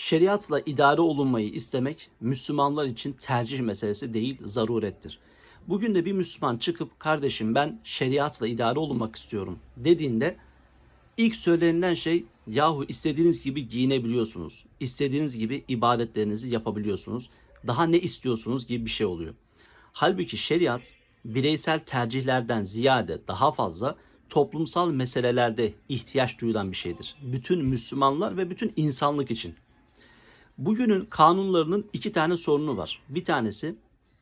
Şeriatla idare olunmayı istemek Müslümanlar için tercih meselesi değil, zarurettir. Bugün de bir Müslüman çıkıp kardeşim ben şeriatla idare olunmak istiyorum dediğinde ilk söylenilen şey yahu istediğiniz gibi giyinebiliyorsunuz. istediğiniz gibi ibadetlerinizi yapabiliyorsunuz. Daha ne istiyorsunuz gibi bir şey oluyor. Halbuki şeriat bireysel tercihlerden ziyade daha fazla toplumsal meselelerde ihtiyaç duyulan bir şeydir. Bütün Müslümanlar ve bütün insanlık için. Bugünün kanunlarının iki tane sorunu var. Bir tanesi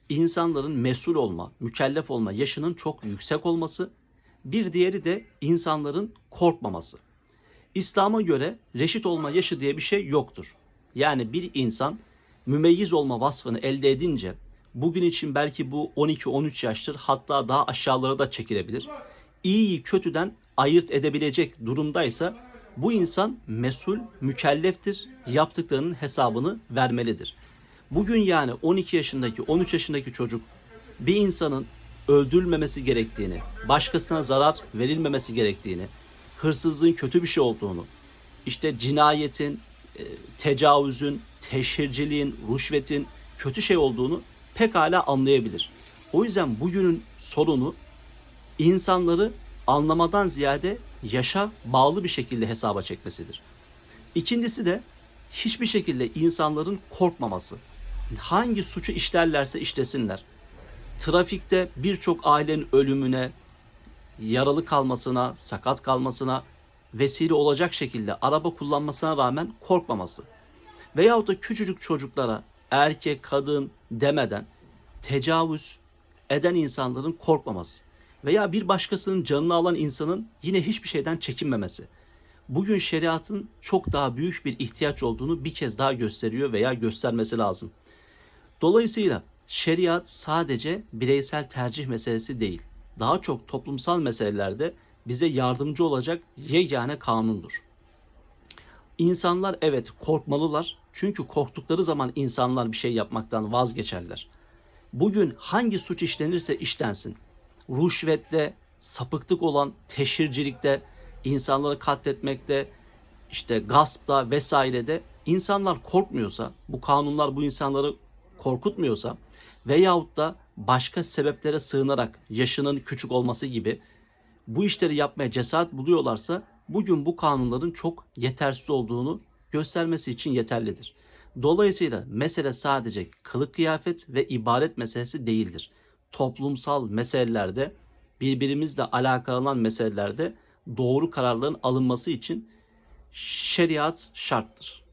insanların mesul olma, mükellef olma yaşının çok yüksek olması. Bir diğeri de insanların korkmaması. İslam'a göre reşit olma yaşı diye bir şey yoktur. Yani bir insan mümeyyiz olma vasfını elde edince bugün için belki bu 12-13 yaştır hatta daha aşağılara da çekilebilir. İyiyi kötüden ayırt edebilecek durumdaysa bu insan mesul, mükelleftir, yaptıklarının hesabını vermelidir. Bugün yani 12 yaşındaki, 13 yaşındaki çocuk bir insanın öldürülmemesi gerektiğini, başkasına zarar verilmemesi gerektiğini, hırsızlığın kötü bir şey olduğunu, işte cinayetin, e, tecavüzün, teşhirciliğin, rüşvetin kötü şey olduğunu pekala anlayabilir. O yüzden bugünün sorunu insanları anlamadan ziyade yaşa bağlı bir şekilde hesaba çekmesidir. İkincisi de hiçbir şekilde insanların korkmaması. Hangi suçu işlerlerse işlesinler. Trafikte birçok ailenin ölümüne, yaralı kalmasına, sakat kalmasına vesile olacak şekilde araba kullanmasına rağmen korkmaması. Veyahut da küçücük çocuklara erkek, kadın demeden tecavüz eden insanların korkmaması veya bir başkasının canını alan insanın yine hiçbir şeyden çekinmemesi. Bugün şeriatın çok daha büyük bir ihtiyaç olduğunu bir kez daha gösteriyor veya göstermesi lazım. Dolayısıyla şeriat sadece bireysel tercih meselesi değil. Daha çok toplumsal meselelerde bize yardımcı olacak yegane kanundur. İnsanlar evet korkmalılar. Çünkü korktukları zaman insanlar bir şey yapmaktan vazgeçerler. Bugün hangi suç işlenirse işlensin. Ruşvette, sapıklık olan teşhircilikte, insanları katletmekte, işte gaspta vesairede insanlar korkmuyorsa, bu kanunlar bu insanları korkutmuyorsa veyahut da başka sebeplere sığınarak yaşının küçük olması gibi bu işleri yapmaya cesaret buluyorlarsa bugün bu kanunların çok yetersiz olduğunu göstermesi için yeterlidir. Dolayısıyla mesele sadece kılık kıyafet ve ibadet meselesi değildir. Toplumsal meselelerde birbirimizle alakalı olan meselelerde doğru kararların alınması için şeriat şarttır.